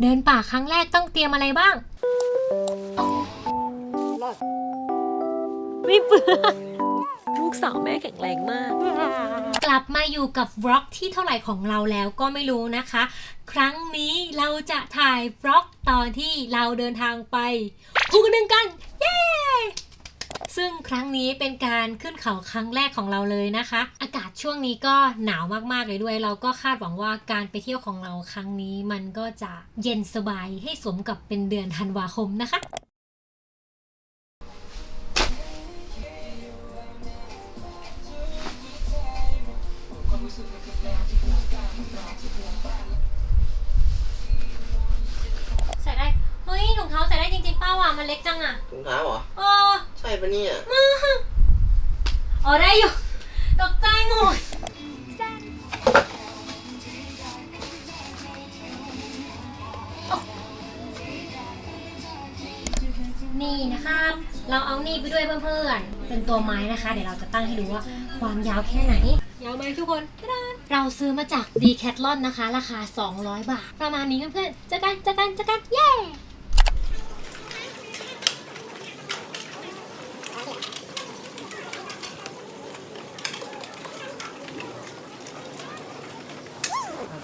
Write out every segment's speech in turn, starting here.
เดินป่าครั้งแรกต้องเตรียมอะไรบ้าง ไม่เปื่อยลูกสาวแม่แข็งแรงมาก กลับมาอยู่กับบล็อกที่เท่าไหร่ของเราแล้วก็ไม่รู้นะคะ ครั้งนี้เราจะถ่ายบล็อกตอนที่เราเดินทางไปภูกระดึงกัน เย้ ซึ่งครั้งนี้เป็นการขึ้นเขาครั้งแรกของเราเลยนะคะ อากาศช่วงนี้ก็หนาวมากๆเลยด้วย เราก็คาดหวังว่าการไปเที่ยวของเราครั้งนี้มันก็จะเย็นสบายให้สมกับเป็นเดือนธันวาคมนะคะ ปะเนี่ย อ๋อได้อยู่ ตกใจหมดนี่นะครับ เราเอานี่ไปด้วยเพื่อนๆ เป็นตัวไม้นะคะ เดี๋ยวเราจะตั้งให้ดูว่าความยาวแค่ไหน ยาวไหมทุกคนตะดานเราซื้อมาจาก Decathlon นะคะ ราคา 200 บาท ประมาณนี้เพื่อนๆเจอกันเจอกันเจอกันเย้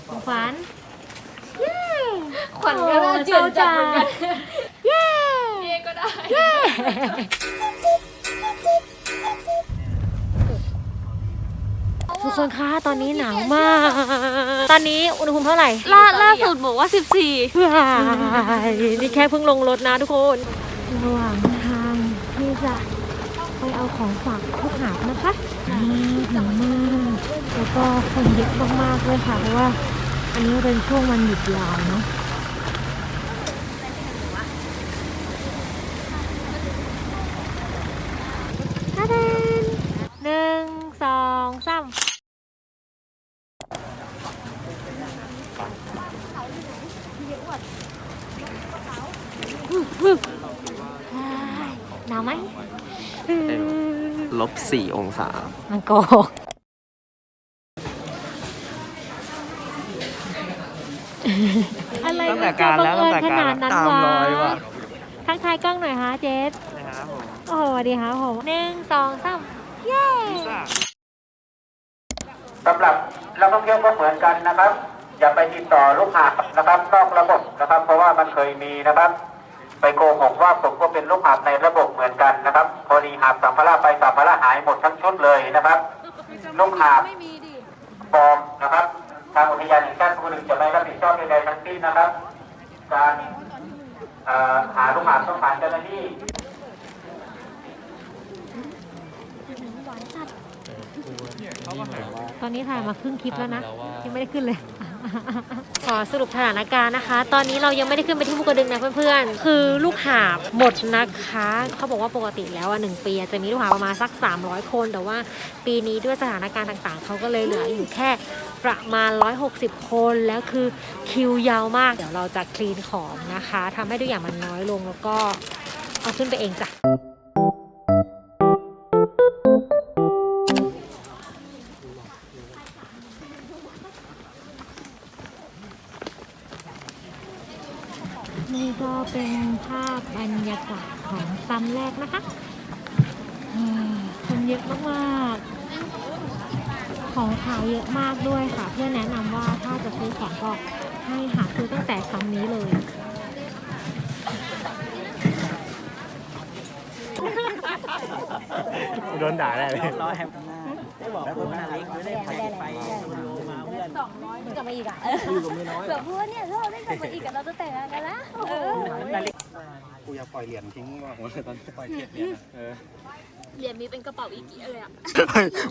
ของฝัน ขวัญก็น่าเจือนจังเหมือนกันเย้เย่ก็ได้ทุกคนคะตอนนี้หนาวมาก ตอนนี้อุณหภูมิเท่าไหร่ล่าล่าสุดบอกว่า 14ว้ายนี่แค่เพิ่งลงรถนะทุกคนระหว่างทางที่จะไปเอาของฝากทุกหาบนะคะหนาวมากแล้วก็คนเยอะมากๆเลยค่ะเพราะว่า อันนี้เป็นช่วงวันหยุดยาวเนาะ ตาดนหนึ่งสองสาม หนาวไหมลบสี่องศา มันโกหกอะไรตั้งแต่การแล้วมัตั้งจะแต่บัการเอิญขนาดนั้นตามรอยวะว่ะทักทายกล้องหน่อยฮะเจสนะครับผมโอ้โหสวัสดีครับผมหนึ่งสองสามเย้สำหรับนักท่องเที่ยวก็เหมือนกันนะครับ อย่าไปติดต่อลูกหาบนะครับนอกระบบนะครับ เพราะว่ามันเคยมีนะครับ ไปโกหกว่าผมก็เป็นลูกหาบในระบบเหมือนกันนะครับ พอดีหาบสัมภาระไปสัมภาระหายหมดทั้งชุดเลยนะครับลูกหาบปลอมนะครับ ทางอุทยานแห่งชาติภูกระดึงจะไม่รับผิดชอบใดๆทั้งสิ้นนะครับ การหาลูกหาบต้องผ่านเจ้าหน้าที่ตอนนี้ถ่ายมาครึ่งคลิปแล้วนะยังไม่ได้ขึ้นเลย ขอสรุปสถานการณ์นะคะ ตอนนี้เรายังไม่ได้ขึ้นไปที่ภูกระดึงนะเพื่อนๆ คือลูกหาบหมดนะคะ เขาบอกว่าปกติแล้วอะหนึ่งปีจะมีลูกหาบประมาณสัก 300 คน แต่ว่าปีนี้ด้วยสถานการณ์ต่างๆ เขาก็เลยเหลืออยู่แค่ประมาณ 160 คน แล้วคือคิวยาวมาก เดี๋ยวเราจะคลีนของนะคะ ทำให้ทุกอย่างมันน้อยลงแล้วก็เอาขึ้นไปเองจ้ะ โดนด่าได้เลยร้อยแฮมได้บอกคุณนาเล็กไม่ได้ไปไปสตูดิโอมาเพื่อนกลับมาอีกอะอยู่กับเมียน้อยแบบพูดเนี่ยถ้าเราได้กลับมาอีกอะเราจะแต่งงานกันแล้วเออนาเล็กกูอยากปล่อยเหรียญทิ้งว่ะผมตอนปล่อยเหรียญเนี่ยเออเหรียญมีเป็นกระเป๋าอีกีเลยอะ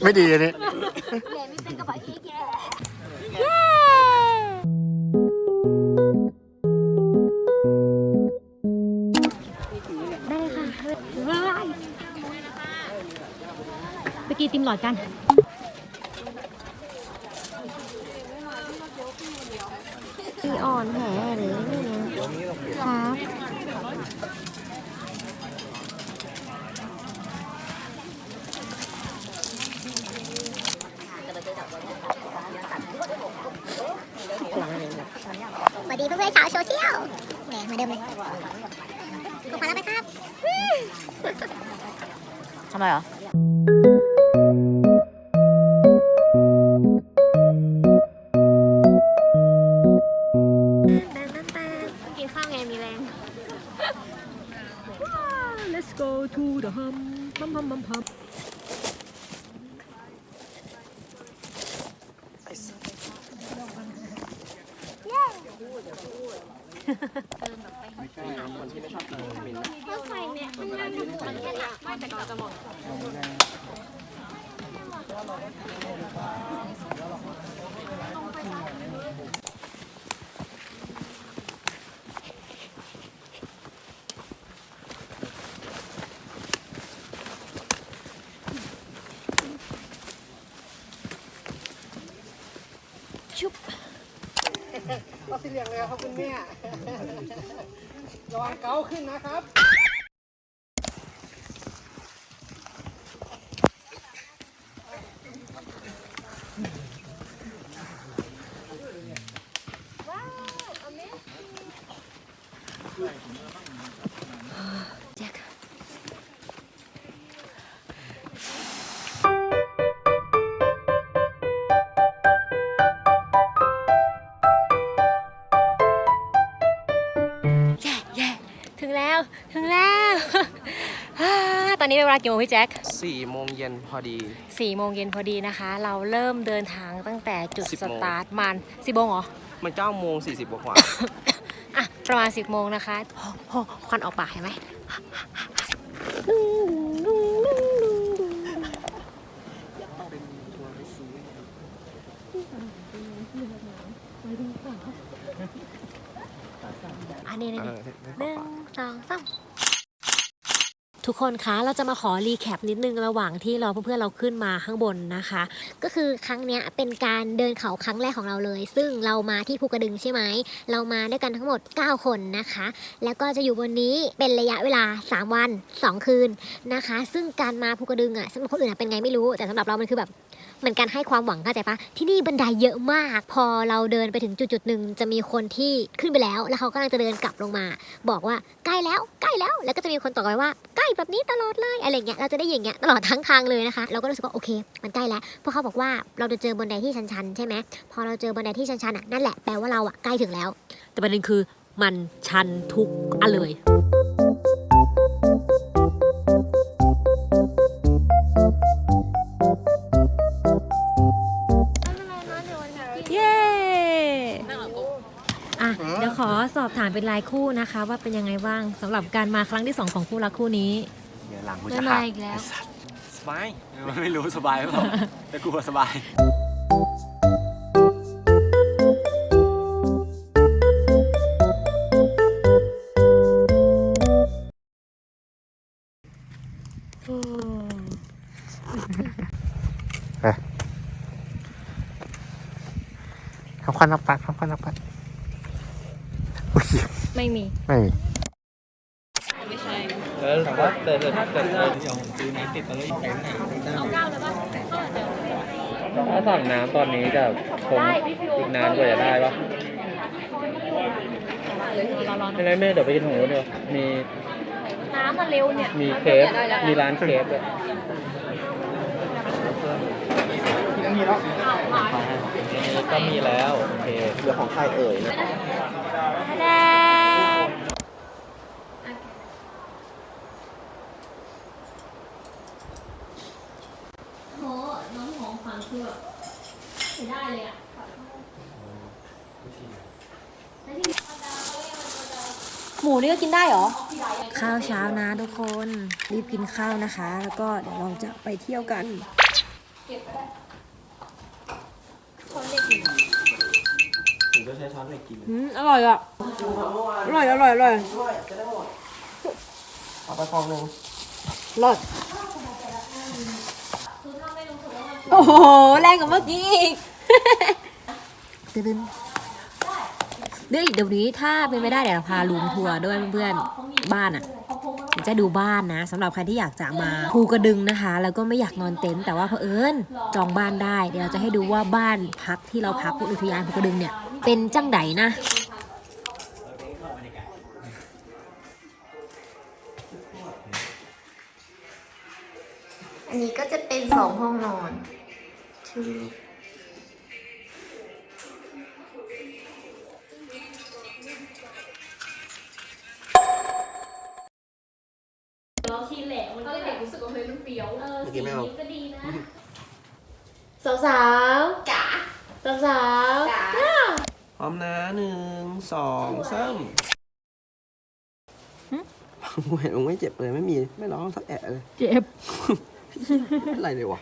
ไม่ดีอันนี้เหรียญมีเป็นกระเป๋าอีกีได้ ติมหลอดกันพี่อ่อนแผลหรือนี่นะครับดีเพื่อนๆชาวโซเชียลแหมเหมาเดิมเลยขอบคุณแล้วไหมครับ ทำไมเหรอ Let's go to the hum, hum, hum, hum, hum. ก็สีเหลืองเลยครับคุณแม่ระวังเกาขึ้นนะครับ ถึงแล้วถึงแล้วอ่าตอนนี้เป็นเวลากี่โมงพี่แจ็คสี่โมงเย็นพอดี สี่โมงเย็นพอดีนะคะ เราเริ่มเดินทางตั้งแต่จุด10สโมง ตาร์ทมันสิบโมงเหรอ มันเก้าโมงสี่สิบกว่าอะ ประมาณ10โมงนะคะโอ้โหควันออกปากเห็นไหมอันนี้ ๆ นี่ เออ หนึ่งสองสามทุกคนคะเราจะมาขอรีแคปนิดนึงระหว่างที่รอเพื่อนๆเราขึ้นมาข้างบนนะคะ ก็คือครั้งเนี้ยเป็นการเดินเขาครั้งแรกของเราเลย ซึ่งเรามาที่ภูกระดึงใช่ไหมเรามาด้วยกันทั้งหมด 9 คนนะคะ แล้วก็จะอยู่บนนี้เป็นระยะเวลา 3 วัน 2 คืนนะคะ ซึ่งการมาภูกระดึงอะสำหรับคนอื่นเป็นไงไม่รู้แต่สำหรับเรามันคือแบบ เหมือนการให้ความหวังเข้าใจปะที่นี่บันไดเยอะมาก พอเราเดินไปถึงจุดจุดๆหนึ่งจะมีคนที่ขึ้นไปแล้ว แล้วเขากำลังจะเดินกลับลงมา บอกว่าใกล้แล้วใกล้แล้ว แล้วก็จะมีคนตอบไปว่าใกล้แบบนี้ตลอดเลยอะไรเงี้ยเราจะได้อย่างเงี้ยตลอดทั้งทางเลยนะคะเราก็รู้สึกว่าโอเค มันใกล้แล้วเพราะเขาบอกว่าเราจะเจอบันไดที่ชันๆใช่ไหมพอเราเจอบันไดที่ชันๆอะนั่นแหละแปลว่าเราอะใกล้ถึงแล้ว แต่ประเด็นคือมันชันทุกอันเลยามเป็นรายคู่นะคะ ว่าเป็นยังไงบ้างสำหรับการมาครั้งที่สองของคู่รักคู่นี้ เดี๋ยวหลังกูไม่จะมาหักอีกแล้วสบายไม่รู้สบายหรือเปล่าแต่กูว่าสบาย ทำควันนับปัดทำควันนับปัดอุ๊ย ไม่มี ไม่มีแล้วแต่ว่าแต่แต่แต่เราอย่างซื้อน้ำติดตลอดอีกแข็งอะถ้าสั่งน้ำตอนนี้จะคงอีกนานกว่าจะได้ปะไม่ไรแม่เดี๋ยวไปกินของนู้นเดี๋ยวมีน้ำมาเร็วเนี่ยมีเคฟมีร้านเคฟด้วยก็มีแล้วโอเคเรื่องของใครเอ่ยนะ แดงโหน้องของฟัง คือแบบเสียได้เลยอะหมูนี่ก็กินได้เหรอข้าวเช้านะทุกคนรีบกินข้าวนะคะ แล้วก็เดี๋ยวเราจะไปเที่ยวกันถึงจะใช้ช้อนไม่กินอืมอร่อยอะ อร่อยอร่อยอร่อยเอาไปฟองหนึงรส อ้โห แรงกว่าเมื่อกี้อีกตึ้เดี๋ยวเดี๋ยวนี้ถ้าเป็นไม่ได้เดี๋ยวเราพาลุงทัวร์ด้วยเพื่อนบ้านอะจะดูบ้านนะสำหรับใครที่อยากจะมาภูกระดึงนะคะ แล้วก็ไม่อยากนอนเต็นท์แต่ว่าเผอิญจองบ้านได้ เดี๋ยวเราจะให้ดูว่าบ้านพักที่เราพักอุทยานภูกระดึงเนี่ย เป็นจังไดนะอันนี้ก็จะเป็นสองห้องนอน คือเราทีแหละมันก็เลยแบบรู้สึกว่าเฮ้ยมันเฟี้ยวเออสีนี้ก็ดีนะสาวสาวๆจ๋าสาวสาวๆจ๋าพร้อมนะหนึ่งสองสามเห็นมึงไม่เจ็บเลยไม่มีไม่ร้องสักแอะเลย เจ็บไม่เป็นไรเลยวะ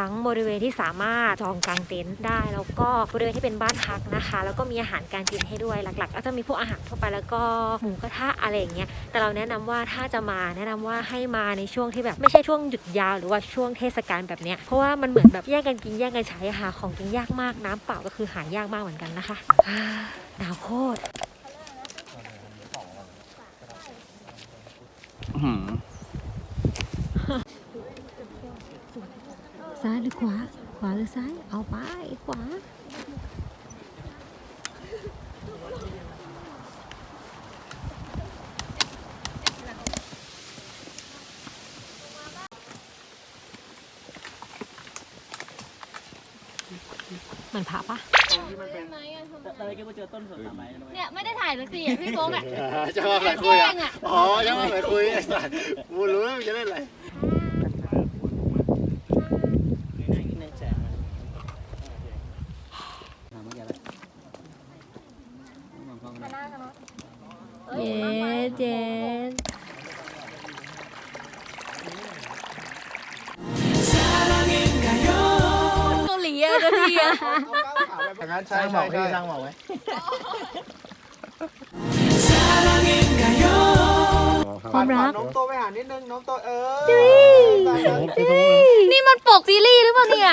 ทั้งบริเวณที่สามารถจองกางเต็นท์ได้ แล้วก็บริเวณที่เป็นบ้านพักนะคะ แล้วก็มีอาหารการกินให้ด้วยหลักๆ ก็จะมีพวกอาหารทั่วไปแล้วก็หมูกระทะอะไรอย่างเงี้ยแต่เราแนะนำว่าถ้าจะมาแนะนำว่าให้มาในช่วงที่แบบไม่ใช่ช่วงหยุดยาวหรือว่าช่วงเทศกาลแบบเนี้ยเพราะว่ามันเหมือนแบบแย่งกันกินแย่งกันใช้หาของกินยากมากน้ำเปล่าก็คือหายากมากเหมือนกันนะคะหนาวโคตร อื้อหือ ซ้ายหรือขวา ขวาหรือซ้าย เอาไป ขวา เหมือนผาปะตอนนี้กูเจอต้นสนามไม้นะเว้ยเนี่ยไม่ได้ถ่ายสักทีอะพี่โฟกอะจะมาแบบคุยอะอ๋อจะมาแบบคุยไอ้สัตว์กูรู้แล้วมึงจะเล่นอะไร อย่างนั้นใช่ใช่ใช่ สร้างหมอกไว้ ความรัก น้องโตไปหานิดนึงน้องโตเออนี่มันปกซีรีส์หรือเปล่าเนี่ย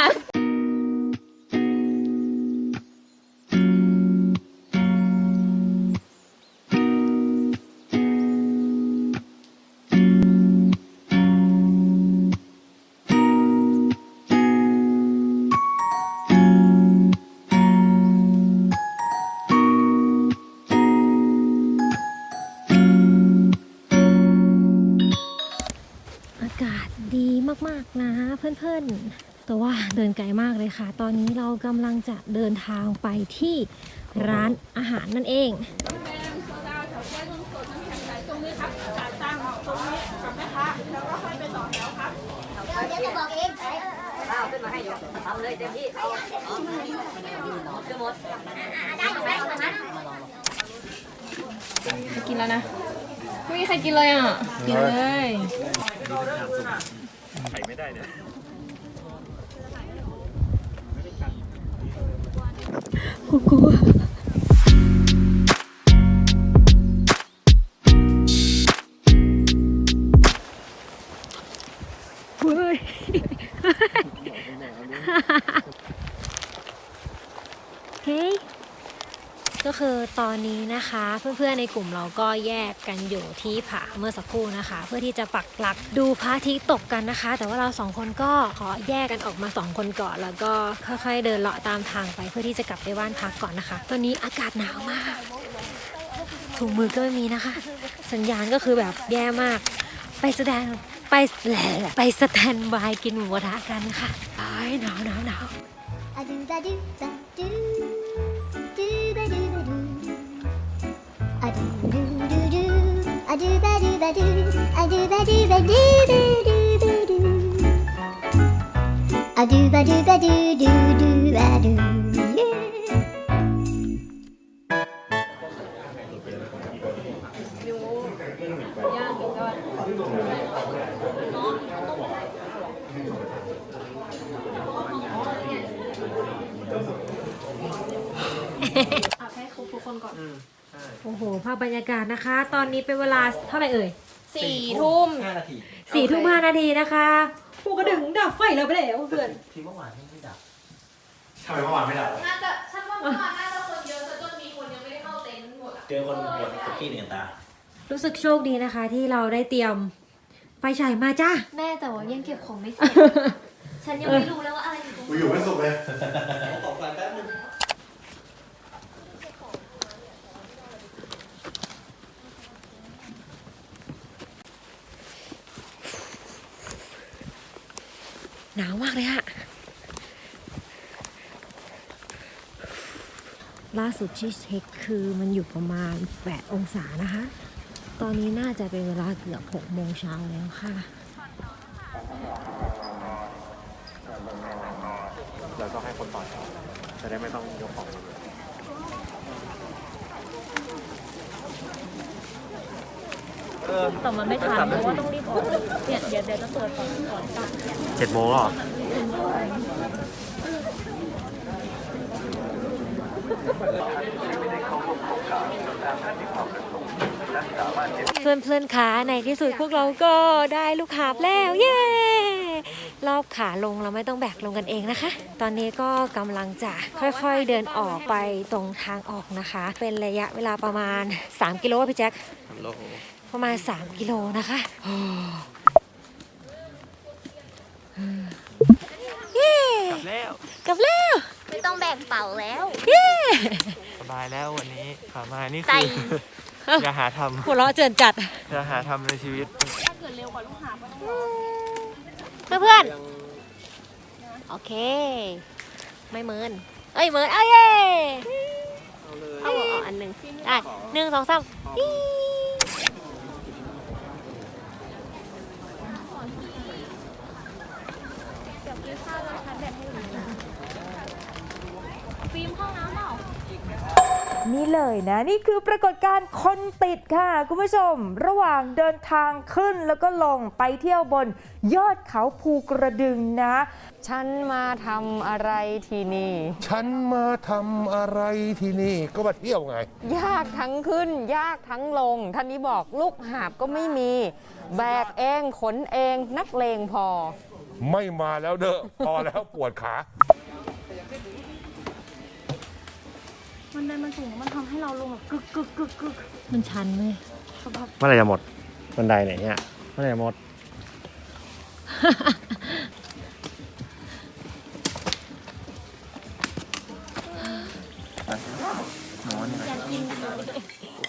ดีมากๆนะเพื่อนๆ แต่ว่าเดินไกลมากเลยค่ะ ตอนนี้เรากำลังจะเดินทางไปที่ร้านอาหารนั่นเองกินแล้วนะ ไม่มีใครกินเลยอะ กินเลย กูกลัว นะคะ เพื่อนๆในกลุ่มเราก็แยกกันอยู่ที่ผาเมื่อสักครู่นะคะ เพื่อที่จะปักหลักดูพระอาทิตย์ตกกันนะคะ แต่ว่าเราสองคนก็ขอแยกกันออกมาสองคนก่อน แล้วก็ค่อยๆเดินเลาะตามทางไป เพื่อที่จะกลับไปบ้านพักก่อนนะคะ ตอนนี้อากาศหนาวมากถุงมือก็ไม่มีนะคะ สัญญาณก็คือแบบแย่มาก ไปแสดงไปแหละไปสแตนบายกินหมูกระทะกันค่ะหนาวหนาวหนาว do ba do ba do. A do ba do ba do do do do do. A do ba do ba do do do ba do. Yeah. โอ้โหภาพบรรยากาศนะคะ ตอนนี้เป็นเวลาเท่าไหร่เอ่ยสี่ทุ่มห้านาทีสี่ทุ่มห้านาทีนะคะปูกระดึงดับไฟแล้วไปแล้วเพื่อนทีเมื่อวานที่ไม่ดับทำไมเมื่อวานไม่ดับน่าจะฉันว่าเมื่อวานน่าจะคนเยอะซะจนมีคนยังไม่ได้เข้าเจอคนปวดสุกี้หนึ่งตา รู้สึกโชคดีนะคะ ที่เราได้เตรียมไฟฉายมาจ้าแม่แต่ว่ายังเก็บของไม่เสร็จฉันยังไม่รู้เลยว่าอะไรอยู่ตรงกูอยู่ไม่สุขเลย ขอไฟแป๊บนึง หนาวมากเลยอะล่าสุดที่เช็คคือมันอยู่ประมาณ 8 องศานะคะ ตอนนี้น่าจะเป็นเวลาเกือบ6โมงเช้าแล้วค่ะเราต้องให้คนต่อจะได้ไม่ต้องยกของ แต่มันไม่ทันเพราะว่าต้องรีบออกเนี่ยเดี๋ยวเดี๋ยวจะเปิดก่อนก่อนกลับเจ็ดโมงหรอเพื่อนเพื่อนๆคะในที่สุดพวกเราก็ได้ลูกหาบแล้ว เย้รอบขาลงเราไม่ต้องแบกลงกันเองนะคะ ตอนนี้ก็กำลังจะค่อยๆเดินออกไปตรงทางออกนะคะ เป็นระยะเวลาประมาณ 3 กิโลอะพี่แจ็ค ประมาณ 3 กิโลนะคะโอ้เย้กลับแล้ว กลับแล้ว ไม่ต้องแบกเป่าแล้วเย้สบายแล้ววันนี้ขามานี่ใส่คืออย่าหาทหัวเราะเจือนจัดำอย่าหาทำในชีวิตเพื่อนๆโอเค ไม่เมิน เอ้ยเมิน เอ้ยเย้เอาเอาอันหนึ่งได้หนึ่งสองสามอี๊ฟิล์มห้องน้ำเปล่า นี่เลยนะนี่คือปรากฏการณ์คนติดค่ะ คุณผู้ชม ระหว่างเดินทางขึ้นแล้วก็ลงไปเที่ยวบนยอดเขาภูกระดึงนะ ฉันมาทำอะไรที่นี่ ฉันมาทำอะไรที่นี่ก็มาเที่ยวไง ยากทั้งขึ้น ยากทั้งลง ท่านนี้บอกลูกหาบก็ไม่มี แบกเองขนเองนักเลงพอ ไม่มาแล้วเด้อพอแล้วปวดขา มันไดมันสูงมันทำให้เราลงแบบกึกกึกกึกกึกมันชันเลยเมื่อไหรจะหมดบันไดไหนเนี่ยเมื่อไหรจะหมด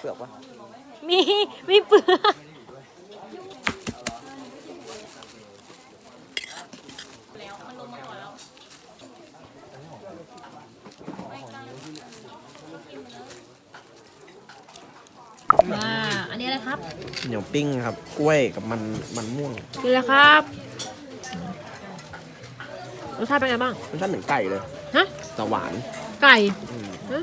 เปลือกปะมีมีเปลือก ว้า อันนี้อะไรครับ เหนียว ปิ้งครับ กล้วยกับมันมันม่วงนี่แหละครับรสชาติเป็นไงบ้างมันชาติเหมือนไก่เลยฮะ แต่หวานไก่อืม ฮะ